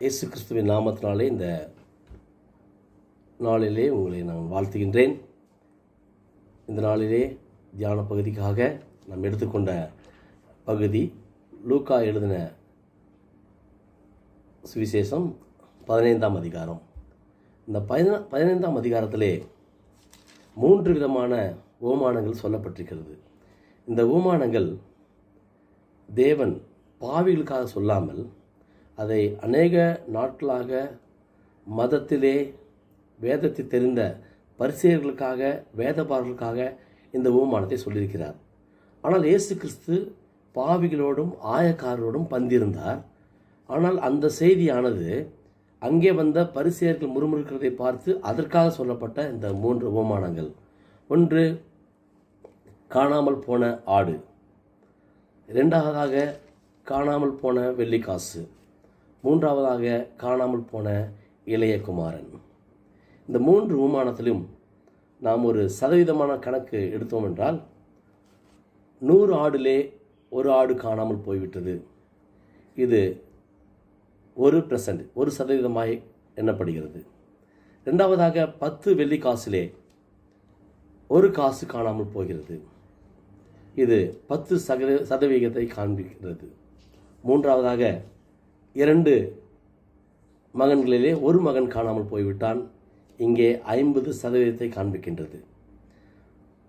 இயேசு கிறிஸ்துவின் நாமத்தினாலே இந்த நாளிலே உங்களை நான் வாழ்த்துகின்றேன். இந்த நாளிலே தியான பகுதிக்காக நாம் எடுத்துக்கொண்ட பகுதி லூக்கா எழுதின சுவிசேஷம் பதினைந்தாம் அதிகாரம். இந்த பதினா பதினைந்தாம் அதிகாரத்திலே மூன்று விதமான ஓமானங்கள் சொல்லப்பட்டிருக்கிறது. இந்த ஓமானங்கள் தேவன் பாவிகளுக்காக சொல்லாமல் அதை அநேக நாட்களாக மதத்திலே வேதத்தை தெரிந்த பரிசெயர்களுக்காக வேதபாரர்களுக்காக இந்த உபமானத்தை சொல்லியிருக்கிறார். ஆனால் இயேசு கிறிஸ்து பாவிகளோடும் ஆயக்காரரோடும் பந்திருந்தார். ஆனால் அந்த செய்தியானது அங்கே வந்த பரிசெயர்கள் முறுமுறுக்கிறதை பார்த்து அதற்காக சொல்லப்பட்ட இந்த மூன்று உபமானங்கள். ஒன்று காணாமல் போன ஆடு. இரண்டாவதாக காணாமல் போன வெள்ளிக்காசு. மூன்றாவதாக காணாமல் போன இளையகுமாரன் இந்த மூன்று விமானத்திலும் நாம் ஒரு சதவீதமான கணக்கு எடுத்தோம் என்றால் நூறு ஆடிலே ஒரு ஆடு காணாமல் போய்விட்டது. இது ஒரு பெர்சன்ட் ஒரு சதவீதமாய் எண்ணப்படுகிறது. ரெண்டாவதாக பத்து வெள்ளி காசிலே ஒரு காசு காணாமல் போகிறது. இது பத்து சதவீதத்தை சதவிகிதத்தை காண்பிக்கிறது. மூன்றாவதாக இரண்டு மகன்களிலே ஒரு மகன் காணாமல் போய்விட்டான். இங்கே ஐம்பது சதவீதத்தை காண்பிக்கின்றது.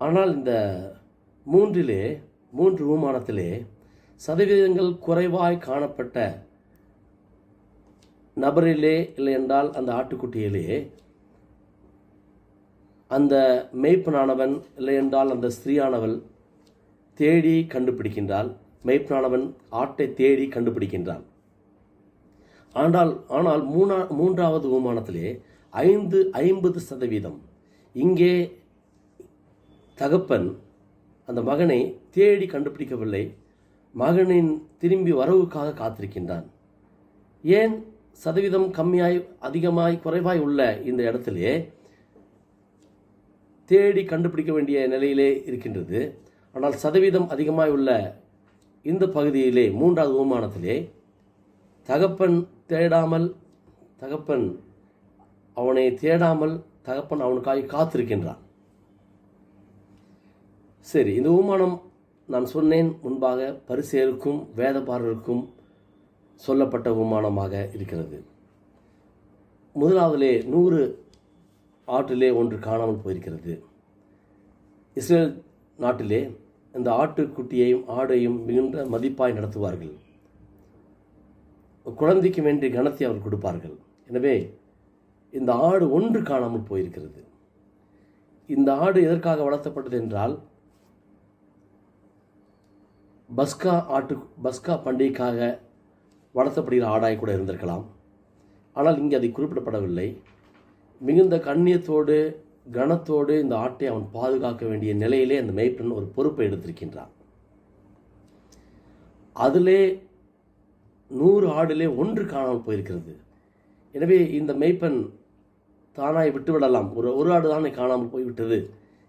ஆனால் இந்த மூன்றிலே மூன்று ஊமானத்திலே சதவீதங்கள் குறைவாய் காணப்பட்ட நபரிலே இல்லை என்றால் அந்த ஆட்டுக்குட்டியிலே அந்த மெய்ப்பனானவன் இல்லை என்றால் அந்த ஸ்திரீயானவள் தேடி கண்டுபிடிக்கின்றாள். மெய்ப்பனானவன் ஆட்டை தேடி கண்டுபிடிக்கின்றான். ஆனால் ஆனால் மூணா மூன்றாவது உமானத்திலே ஐந்து ஐம்பது சதவீதம். இங்கே தகப்பன் அந்த மகனை தேடி கண்டுபிடிக்கவில்லை. மகனின் திரும்பி வரவுக்காக காத்திருக்கின்றான். ஏன் சதவீதம் கம்மியாய் அதிகமாய் குறைவாய் உள்ள இந்த இடத்திலே தேடி கண்டுபிடிக்க வேண்டிய நிலையிலே இருக்கின்றது. ஆனால் சதவீதம் அதிகமாய் உள்ள இந்த பகுதியிலே மூன்றாவது உமானத்திலே தகப்பன் தேடாமல் தகப்பன் அவனை தேடாமல் தகப்பன் அவனுக்காக காத்திருக்கின்றான். சரி இந்த உமானம் நான் சொன்னேன் முன்பாக பரிசேருக்கும் வேதபாரருக்கும் சொல்லப்பட்ட உமானமாக இருக்கிறது. முதலாவதிலே நூறு ஆற்றிலே ஒன்று காணாமல் போயிருக்கிறது. இஸ்ரேல் நாட்டிலே இந்த ஆட்டுக்குட்டியையும் ஆடையும் மிகுந்த மதிப்பாய் நடத்துவார்கள். குழந்தைக்கு வேண்டிய கனத்தை அவர் கொடுப்பார்கள். எனவே இந்த ஆடு ஒன்று காணாமல் போயிருக்கிறது. இந்த ஆடு எதற்காக வளர்த்தப்பட்டது என்றால் பஸ்கா ஆட்டு பஸ்கா பண்டிகைக்காக வளர்த்தப்படுகிற ஆடாய் கூட இருந்திருக்கலாம். ஆனால் இங்கே அதை குறிப்பிடப்படவில்லை. மிகுந்த கண்ணியத்தோடு கனத்தோடு இந்த ஆட்டை அவன் பாதுகாக்க வேண்டிய நிலையிலே அந்த மெய்ப்பெண் ஒரு பொறுப்பை எடுத்திருக்கின்றான். அதிலே நூறு ஆடிலே ஒன்று காணாமல் போயிருக்கிறது. எனவே இந்த மெய்ப்பெண் தானாய் விட்டுவிடலாம். ஒரு ஒரு ஆடு தானே காணாமல் போய்விட்டது.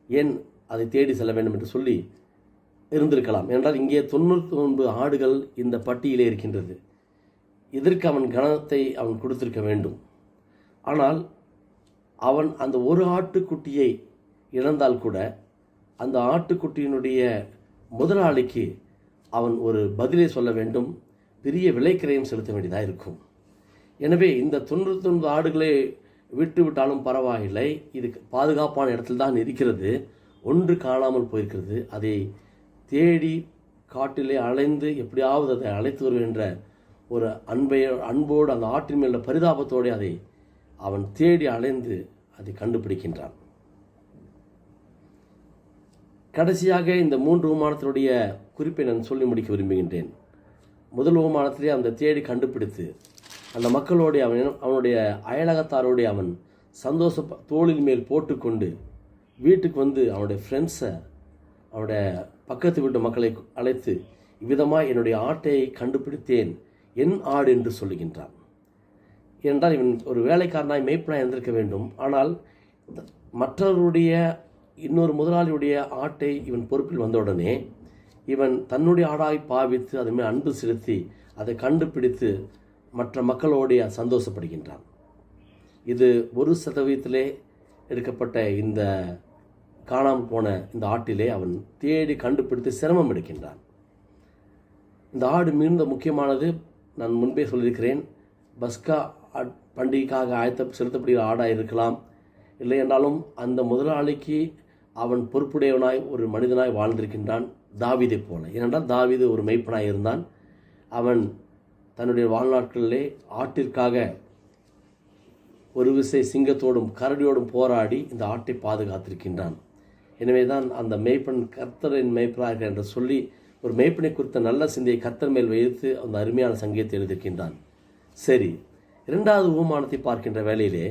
ஏன் அதை தேடி செல்ல வேண்டும் என்று சொல்லி இருந்திருக்கலாம். என்றால் இங்கே தொண்ணூற்றி ஒன்பது ஆடுகள் இந்த பட்டியலே இருக்கின்றது. இதற்கு அவன் கனத்தை அவன் கொடுத்திருக்க வேண்டும். ஆனால் அவன் அந்த ஒரு ஆட்டுக்குட்டியை இழந்தால் கூட அந்த ஆட்டுக்குட்டியினுடைய முதலாளிக்கு அவன் ஒரு பதிலை சொல்ல வேண்டும். பெரிய விலைக்கிரயம் செலுத்த வேண்டியதாக இருக்கும். எனவே இந்த தொண்ணூற்றி ஒன்பது ஆடுகளை விட்டு விட்டாலும் பரவாயில்லை. இது பாதுகாப்பான இடத்தில் தான் இருக்கிறது. ஒன்று காணாமல் போயிருக்கிறது. அதை தேடி காட்டிலே அலைந்து எப்படியாவது அதை அழைத்து வருவேன் என்ற ஒரு அன்பை அன்போடு அந்த ஆற்றின் மேல பரிதாபத்தோடு அதை அவன் தேடி அலைந்து அதை கண்டுபிடிக்கின்றான். கடைசியாக இந்த மூன்று விமானத்தினுடைய குறிப்பை நான் சொல்லி முடிக்க விரும்புகின்றேன். முதல் ஓமானத்திலே அந்த தேடி கண்டுபிடித்து அந்த மக்களோடைய அவன் அவனுடைய அயலகத்தாரோடைய அவன் சந்தோஷ தோளின் மேல் போட்டுக்கொண்டு வீட்டுக்கு வந்து அவனுடைய ஃப்ரெண்ட்ஸை அவனுடைய பக்கத்து வீட்டு மக்களை அழைத்து இவ்விதமாக என்னுடைய ஆட்டை கண்டுபிடித்தேன் என் ஆடு என்று சொல்லுகின்றான். என்றால் இவன் ஒரு வேலைக்காரனாய் மெய்ப்பனாய் இருந்திருக்க வேண்டும். ஆனால் மற்றவருடைய இன்னொரு முதலாளியுடைய ஆட்டை இவன் பொறுப்பில் வந்தவுடனே இவன் தன்னுடைய ஆடாய் பாவித்து அதுமே அன்பு செலுத்தி அதை கண்டுபிடித்து மற்ற மக்களோடைய சந்தோஷப்படுகின்றான். இது ஒரு சதவீதத்திலே எடுக்கப்பட்ட இந்த காணாமல் போன இந்த ஆட்டிலே அவன் தேடி கண்டுபிடித்து சிரமம் எடுக்கின்றான். இந்த ஆடு மிகுந்த முக்கியமானது நான் முன்பே சொல்லியிருக்கிறேன் பஸ்கா ஆட்- பண்டிகைக்காக ஆயத்த செலுத்தப்படுகிற ஆடாக இருக்கலாம். இல்லை என்றாலும் அந்த முதலாளிக்கு அவன் பொறுப்புடையவனாய் ஒரு மனிதனாய் வாழ்ந்திருக்கின்றான். தாவிதை போல ஏனென்றால் தாவிது ஒரு மெய்ப்பனாய் இருந்தான். அவன் தன்னுடைய வாழ்நாட்களிலே ஆட்டிற்காக ஒரு விசை சிங்கத்தோடும் கரடியோடும் போராடி இந்த ஆட்டை பாதுகாத்திருக்கின்றான். எனவே தான் அந்த மேய்ப்பன் கர்த்தரின் மேய்ப்பனாக என்று சொல்லி ஒரு மேய்ப்பனை குறித்த நல்ல சிந்தையை கர்த்தர் மேல் வைத்து அந்த அருமையான சங்கீதத்தை எழுதியிருக்கின்றான். சரி இரண்டாவது உபமானத்தை பார்க்கின்ற வேலையிலே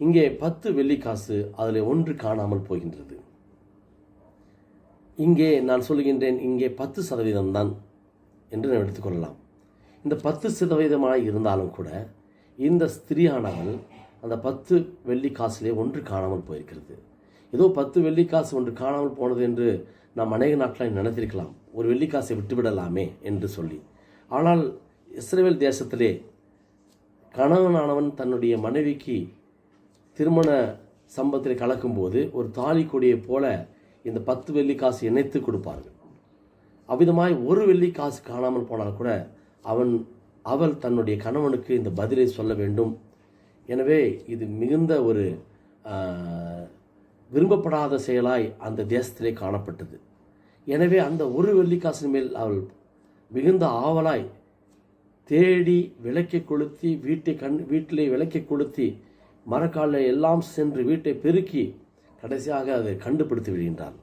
இங்கே பத்து வெள்ளிக்காசு அதில் ஒன்று காணாமல் போகின்றது. இங்கே நான் சொல்லுகின்றேன் இங்கே பத்து சதவீதம் தான் என்று நாம் எடுத்துக்கொள்ளலாம் இந்த பத்து சதவீதமாக இருந்தாலும் கூட இந்த ஸ்திரீயானவள் அந்த பத்து வெள்ளி காசிலே ஒன்று காணாமல் போயிருக்கிறது. ஏதோ பத்து வெள்ளி காசு ஒன்று காணாமல் போனது என்று நாம் அநேக நாட்களாக நினைத்திருக்கலாம். ஒரு வெள்ளிக்காசை விட்டுவிடலாமே என்று சொல்லி. ஆனால் இஸ்ரேல் தேசத்திலே கணவனானவன் தன்னுடைய மனைவிக்கு திருமண சம்பத்தில் கலக்கும்போது ஒரு தாலி கொடியை போல இந்த பத்து வெள்ளி காசு இணைத்து கொடுப்பார்கள். அவ்விதமாய் ஒரு வெள்ளி காசு காணாமல் போனால் கூட அவன் அவள் தன்னுடைய கணவனுக்கு இந்த பதிலை சொல்ல வேண்டும். எனவே இது மிகுந்த ஒரு விரும்பப்படாத செயலாய் அந்த தேசத்திலே காணப்பட்டது. எனவே அந்த ஒரு வெள்ளிக்காசின் மேல் அவள் மிகுந்த ஆவலாய் தேடி விளக்கை கொளுத்தி வீட்டை கண் வீட்டிலே விளக்கை கொளுத்தி மரக்காலில் எல்லாம் சென்று வீட்டை பெருக்கி கடைசியாக அதை கண்டுபிடித்து விடுகின்றாள்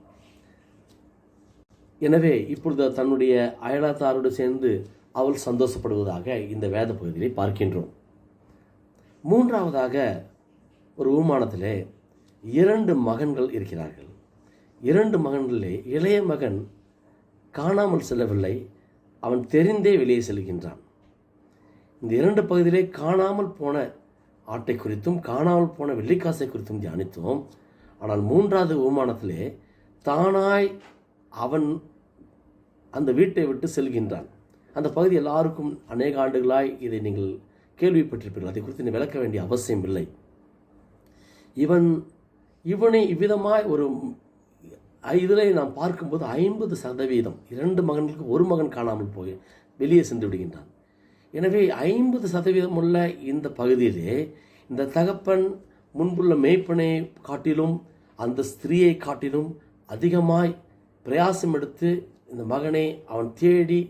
எனவே இப்பொழுது தன்னுடைய அயலாத்தாரோடு சேர்ந்து அவள் சந்தோஷப்படுவதாக இந்த வேத பகுதியை பார்க்கின்றோம். மூன்றாவதாக ஒரு ஊமானத்திலே இரண்டு மகன்கள் இருக்கிறார்கள். இரண்டு மகன்களிலே இளைய மகன் காணாமல் செல்லவில்லை. அவன் தெரிந்தே வெளியே செல்கின்றான். இந்த இரண்டு பகுதியிலே காணாமல் போன ஆட்டை குறித்தும் காணாமல் போன வெள்ளிக்காசை குறித்தும் தியானித்தோம். ஆனால் மூன்றாவது விமானத்திலே தானாய் அவன் அந்த வீட்டை விட்டு செல்கின்றான். அந்த பகுதி எல்லாருக்கும் அநேக ஆண்டுகளாய் இதை நீங்கள் கேள்விப்பட்டிருப்பீர்கள். அதை குறித்து நீ விளக்க வேண்டிய அவசியம் இல்லை. இவன் இவனை இவ்விதமாய் ஒரு இதில் நாம் பார்க்கும்போது ஐம்பது சதவீதம் இரண்டு மகன்களுக்கு ஒரு மகன் காணாமல் போய் வெளியே சென்று விடுகின்றான். எனவே ஐம்பது சதவீதம் உள்ள இந்த பகுதியிலே இந்த தகப்பன் முன்புள்ள மேய்ப்பனை காட்டிலும் அந்த ஸ்திரீயை காட்டிலும் அதிகமாய் பிரயாசம் எடுத்து இந்த மகனை அவன் தேடி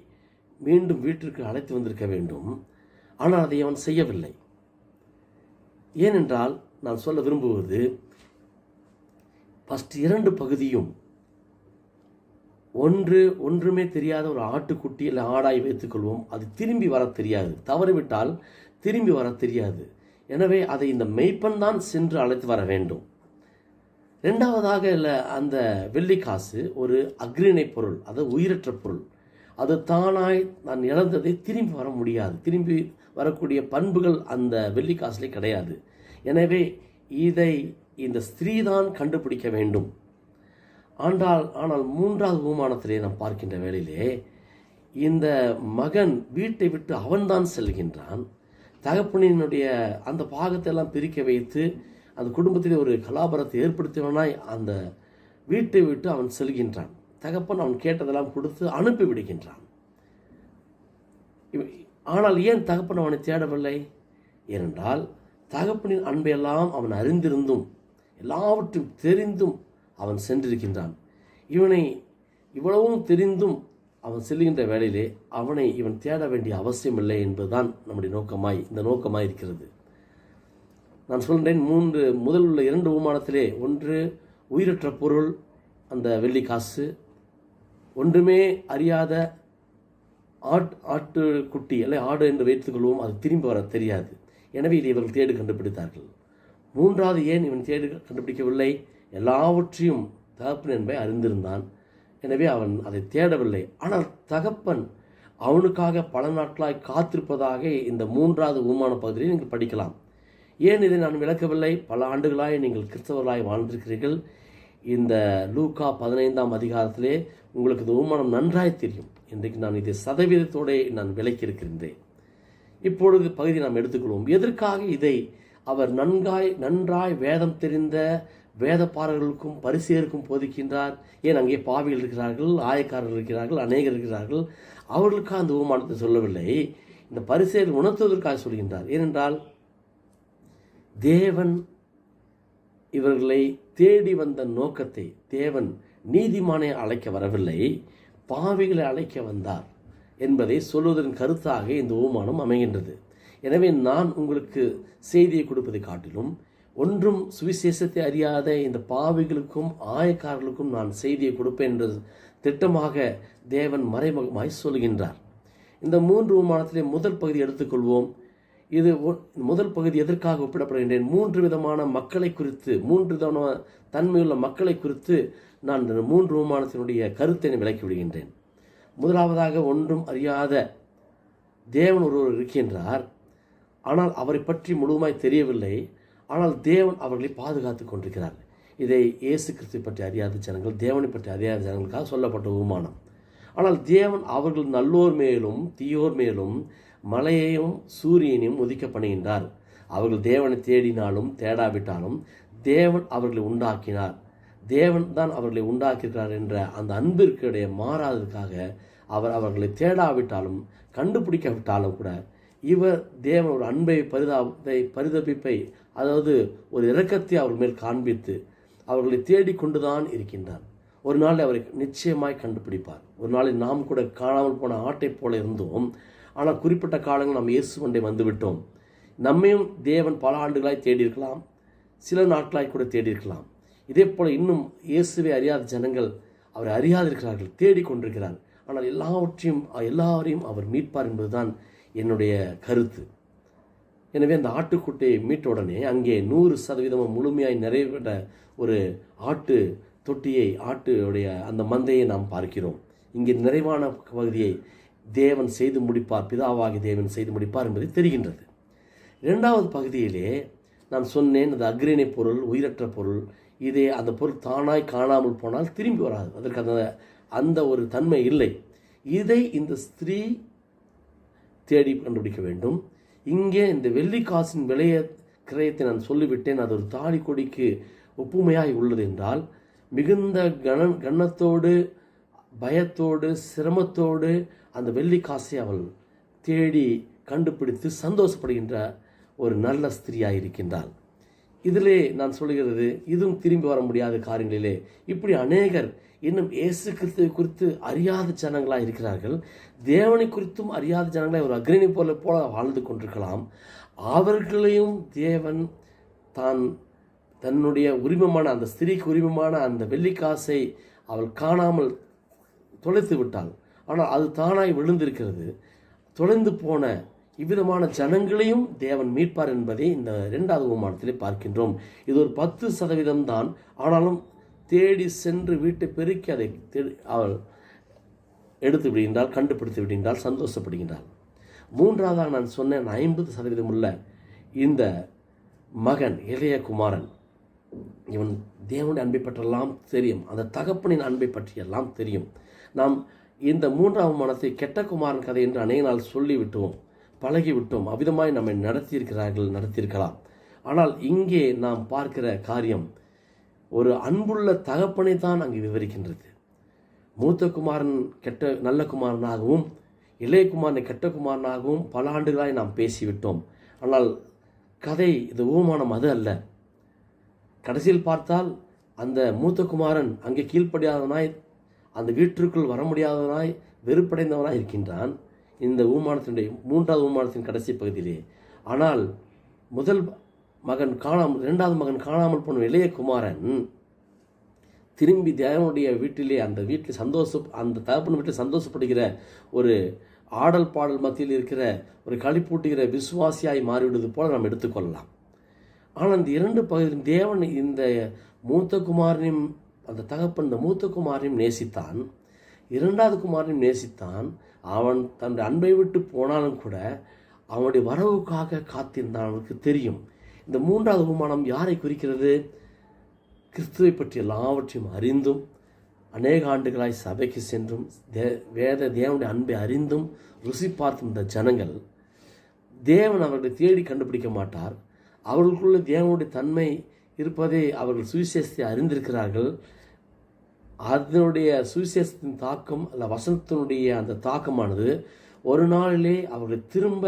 மீண்டும் வீட்டிற்கு அழைத்து வந்திருக்க வேண்டும். ஆனால் அதை அவன் செய்யவில்லை. ஏனென்றால் நான் சொல்ல விரும்புவது ஃபஸ்ட் இரண்டு பகுதியும் ஒன்று ஒன்றுமே தெரியாத ஒரு ஆட்டுக்குட்டி இல்லை ஆடாய் வைத்துக்கொள்வோம் அது திரும்பி வர தெரியாது. தவறிவிட்டால் திரும்பி வர தெரியாது. எனவே அதை இந்த மெய்ப்பன் தான் சென்று அழைத்து வர வேண்டும். ரெண்டாவதாக இல்லை அந்த வெள்ளிக்காசு ஒரு அக்ரிணை பொருள் அது உயிரற்ற பொருள். அது தானாய் நான் இழந்ததை திரும்பி வர முடியாது. திரும்பி வரக்கூடிய பண்புகள் அந்த வெள்ளிக்காசுலே கிடையாது. எனவே இதை இந்த ஸ்திரீ தான் கண்டுபிடிக்க வேண்டும். ஆண்டால் ஆனால் மூன்றாவது உமானத்திலே நாம் பார்க்கின்ற வேளையிலே இந்த மகன் வீட்டை விட்டு அவன்தான் செல்கின்றான். தகப்பனினுடைய அந்த பாகத்தை எல்லாம் பிரிக்க வைத்து அந்த குடும்பத்திலே ஒரு கலாபரத்தை ஏற்படுத்தியவனாய் அந்த வீட்டை விட்டு அவன் செல்கின்றான். தகப்பன் அவன் கேட்டதெல்லாம் கொடுத்து அனுப்பி விடுகின்றான். இவ- ஆனால் ஏன் தகப்பன் அவனை தேடவில்லை? ஏனென்றால் தகப்பனின் அன்பையெல்லாம் அவன் அறிந்திருந்தும் எல்லாவற்றையும் தெரிந்தும் அவன் சென்றிருக்கின்றான். இவனை இவ்வளவும் தெரிந்தும் அவன் செல்கின்ற வேளையிலே அவனை இவன் தேட வேண்டிய அவசியமில்லை என்பதுதான் நம்முடைய நோக்கமாய் இந்த நோக்கமாய் இருக்கிறது. நான் சொல்கிறேன் மூன்று முதல் உள்ள இரண்டு விமானத்திலே ஒன்று உயிரற்ற பொருள் அந்த வெள்ளி காசு. ஒன்றுமே அறியாத ஆட் ஆட்டு குட்டி அல்ல ஆடு என்று வைத்துக்கொள்வோம் அது திரும்பி வர தெரியாது. எனவே இதை இவர்கள் தேடு கண்டுபிடித்தார்கள். மூன்றாவது ஏன் இவன் தேடு கண்டுபிடிக்கவில்லை? எல்லாவற்றையும் தகப்பன் என்பதை அறிந்திருந்தான். எனவே அவன் அதை தேடவில்லை. ஆனால் தகப்பன் அவனுக்காக பல நாட்களாய் காத்திருப்பதாக இந்த மூன்றாவது உமான பகுதியை நீங்கள் படிக்கலாம். ஏன் இதை நான் விளக்கவில்லை? பல ஆண்டுகளாய் நீங்கள் கிறிஸ்தவர்களாய் வாழ்ந்திருக்கிறீர்கள். இந்த லூக்கா பதினைந்தாம் அதிகாரத்திலே உங்களுக்கு இந்த உமானம் நன்றாய் தெரியும். இன்றைக்கு நான் இதை சதவீதத்தோடு நான் விளக்கியிருக்கின்றேன். இப்பொழுது பகுதி நாம் எடுத்துக்கொள்வோம். எதற்காக இதை அவர் நன்காய் நன்றாய் வேதம் தெரிந்த வேதப்பாரர்களுக்கும் பரிசேருக்கும் போதிக்கின்றார்? ஏன் அங்கே பாவிகள் இருக்கிறார்கள் ஆயக்காரர்கள் இருக்கிறார்கள் அநேகர் இருக்கிறார்கள்? அவர்களுக்காக அந்த உமானத்தை சொல்லவில்லை. இந்த பரிசேர் உணர்த்துவதற்காக சொல்கின்றார். ஏனென்றால் தேவன் இவர்களை தேடி வந்த நோக்கத்தை தேவன் நீதிமானை அழைக்க வரவில்லை பாவிகளை அழைக்க வந்தார் என்பதை சொல்வதன் கருத்தாக இந்த ஓமானம் அமைகின்றது. எனவே நான் உங்களுக்கு செய்தியை கொடுப்பதை காட்டிலும் ஒன்றும் சுவிசேஷத்தை அறியாத இந்த பாவிகளுக்கும் ஆயக்காரர்களுக்கும் நான் செய்தியை கொடுப்பேன் என்று திட்டமாக தேவன் மறைமுகமாய் சொல்கின்றார். இந்த மூன்று விமானத்திலே முதல் பகுதி எடுத்துக்கொள்வோம். இது முதல் பகுதி எதற்காக ஒப்பிடப்படுகின்றேன்? மூன்று விதமான மக்களை குறித்து மூன்று விதமான தன்மையுள்ள மக்களை குறித்து நான் இந்த மூன்று விமானத்தினுடைய கருத்தை விளக்கி விடுகின்றேன். முதலாவதாக ஒன்றும் அறியாத தேவன் ஒருவர் இருக்கின்றார். ஆனால் அவரை பற்றி முழுமாய் தெரியவில்லை. ஆனால் தேவன் அவர்களை பாதுகாத்து கொண்டிருக்கிறார். இதை இயேசு கிறிஸ்து பற்றி அறியாத ஜனங்கள் தேவனை பற்றி அறியாத ஜனங்களுக்காக சொல்லப்பட்ட உமானம். ஆனால் தேவன் அவர்கள் நல்லோர் மேலும் தீயோர் மேலும் மலையையும் சூரியனையும் உதிக்க பண்ணுகின்றார் அவர்கள் தேவனை தேடினாலும் தேடாவிட்டாலும் தேவன் அவர்களை உண்டாக்கினார். தேவன் தான் அவர்களை உண்டாக்கியிருக்கிறார் என்ற அந்த அன்பிற்கிடையே மாறாததுக்காக அவர் அவர்களை தேடாவிட்டாலும் கண்டுபிடிக்காவிட்டாலும் கூட இவர் தேவன் ஒரு அன்பை பரிதாபத்தை பரிதபிப்பை அதாவது ஒரு இரக்கத்தை அவர் மேல் காண்பித்து அவர்களை தேடிக்கொண்டுதான் இருக்கின்றார். ஒரு நாள் அவரை நிச்சயமாய் கண்டுபிடிப்பார். ஒரு நாளில் நாம் கூட காணாமல் போன ஆட்டைப் போல இருந்தோம். ஆனால் குறிப்பிட்ட காலங்கள் நாம் இயேசு ஒன்றை வந்துவிட்டோம். நம்மையும் தேவன் பல ஆண்டுகளாய் தேடியிருக்கலாம். சில நாட்களாய் கூட தேடியிருக்கலாம். இதே போல் இன்னும் இயேசுவை அறியாத ஜனங்கள் அவரை அறியாதிருக்கிறார்கள் தேடிக்கொண்டிருக்கிறார் ஆனால் எல்லாவற்றையும் எல்லாரையும் அவர் மீட்பார் என்பதுதான் என்னுடைய கருத்து. எனவே அந்த ஆட்டுக்குட்டியை மீட்ட உடனே அங்கே நூறு சதவீதமும் முழுமையாய் நிறைவேற ஒரு ஆட்டு தொட்டியை ஆட்டுடைய அந்த மந்தையை நாம் பார்க்கிறோம். இங்கே நிறைவான பகுதியை தேவன் செய்து முடிப்பார் பிதாவாகி தேவன் செய்து முடிப்பார் என்பது தெரிகின்றது. இரண்டாவது பகுதியிலே நான் சொன்னேன் அது அக்ரிணை பொருள் உயிரற்ற பொருள். இதே அந்த பொருள் தானாய் காணாமல் போனால் திரும்பி வராது. அதற்கு அந்த அந்த ஒரு தன்மை இல்லை. இதை இந்த ஸ்திரீ தேடி கண்டுபிடிக்க வேண்டும். இங்கே இந்த வெள்ளி காசின் விலைய கிரயத்தை நான் சொல்லிவிட்டேன். அது ஒரு தாலி கொடிக்கு ஒப்புமையாய் உள்ளது என்றால் மிகுந்த கன கன்னத்தோடு பயத்தோடு சிரமத்தோடு அந்த வெள்ளி காசை அவள் தேடி கண்டுபிடித்து சந்தோஷப்படுகின்ற ஒரு நல்ல ஸ்திரியாக இருக்கின்றாள். இதிலே நான் சொல்லுகிறது இதுவும் திரும்பி வர முடியாத காரியங்களிலே. இப்படி அநேகர் இன்னும் இயேசு கிறிஸ்துவை குறித்து அறியாத ஜனங்களாக இருக்கிறார்கள். தேவனை குறித்தும் அறியாத ஜனங்களாக ஒரு அக்ரிணி போல போல வாழ்ந்து கொண்டிருக்கலாம். அவர்களையும் தேவன் தான் தன்னுடைய உரிமமான அந்த ஸ்திரீக்கு உரிமமான அந்த வெள்ளிக்காசை அவள் காணாமல் தொலைத்து விட்டாள். ஆனால் அது தானாய் விழுந்திருக்கிறது. தொலைந்து போன இவ்விதமான ஜனங்களையும் தேவன் மீட்பார் என்பதை இந்த இரண்டாவது உமானத்திலே பார்க்கின்றோம். இது ஒரு பத்து சதவீதம் தான் ஆனாலும் தேடி சென்று வீட்டை பெருக்கி அதை தேடி- அவள் எடுத்து விடுகின்றால் கண்டுபிடித்து விடுகின்றால் சந்தோஷப்படுகின்றாள். மூன்றாவதாக நான் சொன்னேன் ஐம்பது சதவீதம் உள்ள இந்த மகன் இளைய குமாரன் இவன் தேவனுடைய அன்பை பற்றியெல்லாம் தெரியும். அந்த தகப்பனின் அன்பை பற்றியெல்லாம் தெரியும். நாம் இந்த மூன்றாம் மனத்தை கெட்ட குமாரன் கதை என்று அநேக நாள் சொல்லிவிட்டோம் பழகிவிட்டோம் அவ்விதமாய் நம்மை நடத்தியிருக்கிறார்கள் நடத்தியிருக்கலாம். ஆனால் இங்கே நாம் பார்க்கிற காரியம் ஒரு அன்புள்ள தகப்பனை தான் அங்கு விவரிக்கின்றது. மூத்த குமாரன் கெட்ட நல்ல குமாரனாகவும் இளைய குமாரனை கெட்ட குமாரனாகவும் பல ஆண்டுகளாய் நாம் பேசிவிட்டோம். ஆனால் கதை இது ஊமானம் அது அல்ல. கடைசியில் பார்த்தால் அந்த மூத்த குமாரன் அங்கே கீழ்ப்படியாதவனாய் அந்த வீட்டிற்குள் வர முடியாதவனாய் வெறுப்படைந்தவனாய் இருக்கின்றான். இந்த ஊமானத்தினுடைய மூன்றாவது ஊமானத்தின் கடைசி பகுதியிலே. ஆனால் முதல் மகன் காணாமல் இரண்டாவது மகன் காணாமல் போன இளைய குமாரன் திரும்பி தேவனுடைய வீட்டிலே அந்த வீட்டில் சந்தோஷம் அந்த தகப்பன் வீட்டில் சந்தோஷப்படுகிற ஒரு ஆடல் பாடல் மத்தியில் இருக்கிற ஒரு களிப்பூட்டுகிற விசுவாசியாய் மாறிவிடுவது போல நாம் எடுத்துக்கொள்ளலாம். ஆனால் இந்த இரண்டு பகுதியும் தேவன் இந்த மூத்த குமாரனையும் அந்த தகப்பன் இந்த மூத்த குமாரையும் நேசித்தான். இரண்டாவது குமாரையும் நேசித்தான். அவன் தன்னுடைய அன்பை விட்டு போனாலும் கூட அவனுடைய வரவுக்காக காத்திருந்தான் அவனுக்கு தெரியும். இந்த மூன்றாவது விமானம் யாரை குறிக்கிறது? கிறிஸ்துவை பற்றி எல்லாவற்றையும் அறிந்தும் அநேக ஆண்டுகளாய் சபைக்கு சென்றும் தே வேத தேவனுடைய அன்பை அறிந்தும் ருசி பார்த்தும் இந்த ஜனங்கள். தேவன் அவர்களை தேடி கண்டுபிடிக்க மாட்டார். அவர்களுக்குள்ள தேவனுடைய தன்மை இருப்பதை அவர்கள் சுவிசேஷத்தை அறிந்திருக்கிறார்கள். அதனுடைய சுவிசேஷத்தின் தாக்கம் அல்ல வசனத்தினுடைய அந்த தாக்கமானது ஒரு நாளிலே அவர்களை திரும்ப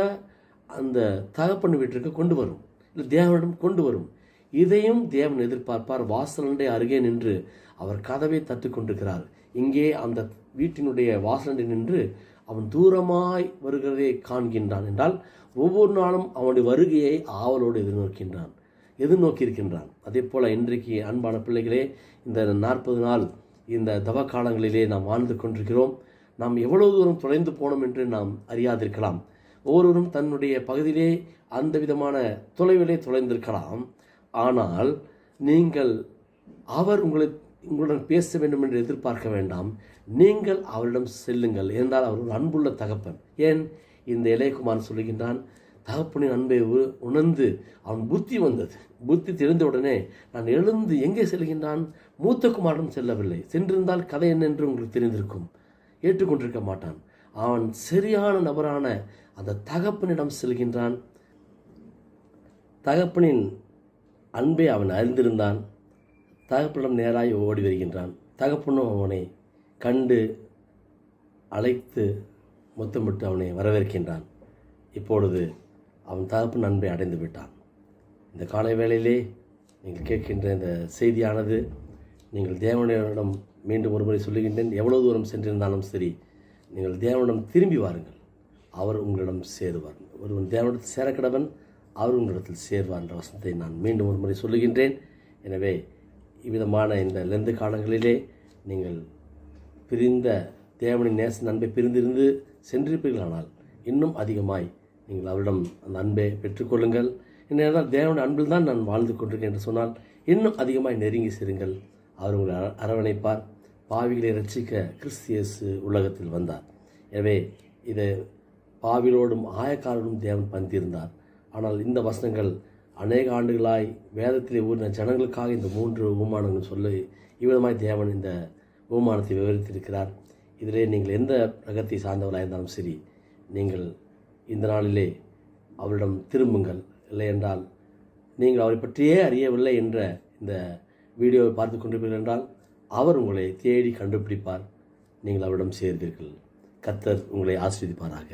அந்த தகப்பன் வீட்டிற்கு கொண்டு வரும். இல்லை தேவனிடம் கொண்டு வரும். இதையும் தேவன் எதிர்பார்ப்பார். வாசலண்டை அருகே நின்று அவர் கதவை தட்டு கொண்டிருக்கிறார். இங்கே அந்த வீட்டினுடைய வாசலண்டை நின்று அவன் தூரமாய் வருகிறதை காண்கின்றான் என்றால் ஒவ்வொரு நாளும் அவனுடைய வருகையை ஆவலோடு எதிர்நோக்கின்றான். எதிர்நோக்கி இருக்கின்றான் அதே போல் இன்றைக்கு அன்பான பிள்ளைகளே இந்த நாற்பது நாள் இந்த தவ காலங்களிலே நாம் வாழ்ந்து கொண்டிருக்கிறோம். நாம் எவ்வளவு தூரம் தொலைந்து போனோம் என்று நாம் அறியாதிருக்கலாம். ஒவ்வொருவரும் தன்னுடைய பகுதியிலே அந்த விதமான தொலைவிலே தொலைந்திருக்கலாம். ஆனால் நீங்கள் அவர் உங்களை உங்களுடன் பேச வேண்டும் என்று எதிர்பார்க்க வேண்டாம். நீங்கள் அவரிடம் செல்லுங்கள். என்றால் அவர் ஒரு அன்புள்ள தகப்பன். ஏன்? இந்த இளையகுமார் சொல்லுகின்றான் தகப்பனின் அன்பை உ- உணர்ந்து அவன் புத்தி வந்தது. புத்தி தெரிந்தவுடனே நான் எழுந்து எங்கே செல்கின்றான்? மூத்த குமாரன் செல்லவில்லை. சென்றிருந்தால் கதை என்ன என்று உங்களுக்கு தெரிந்திருக்கும். ஏற்றுக்கொண்டிருக்க மாட்டான். அவன் சரியான நபரான அந்த தகப்பனிடம் செல்கின்றான். தகப்பனின் அன்பை அவன் அறிந்திருந்தான். தகப்பனிடம் நேராய் ஓடி வருகின்றான். தகப்பனும் அவனை கண்டு அழைத்து முத்தமிட்டு அவனை வரவேற்கின்றான். இப்பொழுது அவன் தகப்பு நண்பை அடைந்து விட்டான். இந்த காலை வேளையிலே நீங்கள் கேட்கின்ற இந்த செய்தியானது நீங்கள் தேவனிடம் மீண்டும் ஒருமுறை சொல்லுகின்றேன் எவ்வளோ தூரம் சென்றிருந்தாலும் சரி நீங்கள் தேவனிடம் திரும்பி வாருங்கள். அவர் உங்களிடம் சேருவார். ஒருவன் தேவனிடத்தில் சேரக்கிடவன் அவர் உங்களிடத்தில் சேர்வார் என்ற வசனத்தை நான் மீண்டும் ஒரு முறை சொல்லுகின்றேன். எனவே இவ்விதமான இந்த லெந்து காலங்களிலே நீங்கள் பிரிந்த தேவனின் நேச அன்பை பிரிந்திருந்து சென்றிருப்பீர்களானால் இன்னும் அதிகமாய் நீங்கள் அவரிடம் அந்த அன்பை பெற்றுக்கொள்ளுங்கள். என்னென்னால் தேவனுடைய அன்பில் தான் நான் வாழ்ந்து கொண்டிருக்கேன் என்று சொன்னால் இன்னும் அதிகமாக நெருங்கி செல்லுங்கள். அவர் உங்களை அரவணைப்பார். பாவிகளை ரட்சிக்க கிறிஸ்தியசு உலகத்தில் வந்தார். எனவே இது பாவிலோடும் ஆயக்காரோடும் தேவன் பந்திருந்தார். ஆனால் இந்த வசனங்கள் அநேக ஆண்டுகளாய் வேதத்திலே ஊறின ஜனங்களுக்காக இந்த மூன்று உபமானங்கள் சொல்லி இவ்விதமாய் தேவன் இந்த உபமானத்தை விவரித்திருக்கிறார். இதிலே நீங்கள் எந்த ரகத்தை சார்ந்தவர்களாக இருந்தாலும் சரி நீங்கள் இந்த நாளிலே அவரிடம் திரும்புங்கள். இல்லை என்றால் நீங்கள் அவரை பற்றியே அறியவில்லை என்ற இந்த வீடியோவை பார்த்து கொண்டிருப்பீர்கள் என்றால் அவர் உங்களை தேடி கண்டுபிடிப்பார். நீங்கள் அவரிடம் சேர்ந்தீர்கள் கத்தர் உங்களை ஆசீர்வதிப்பாராக.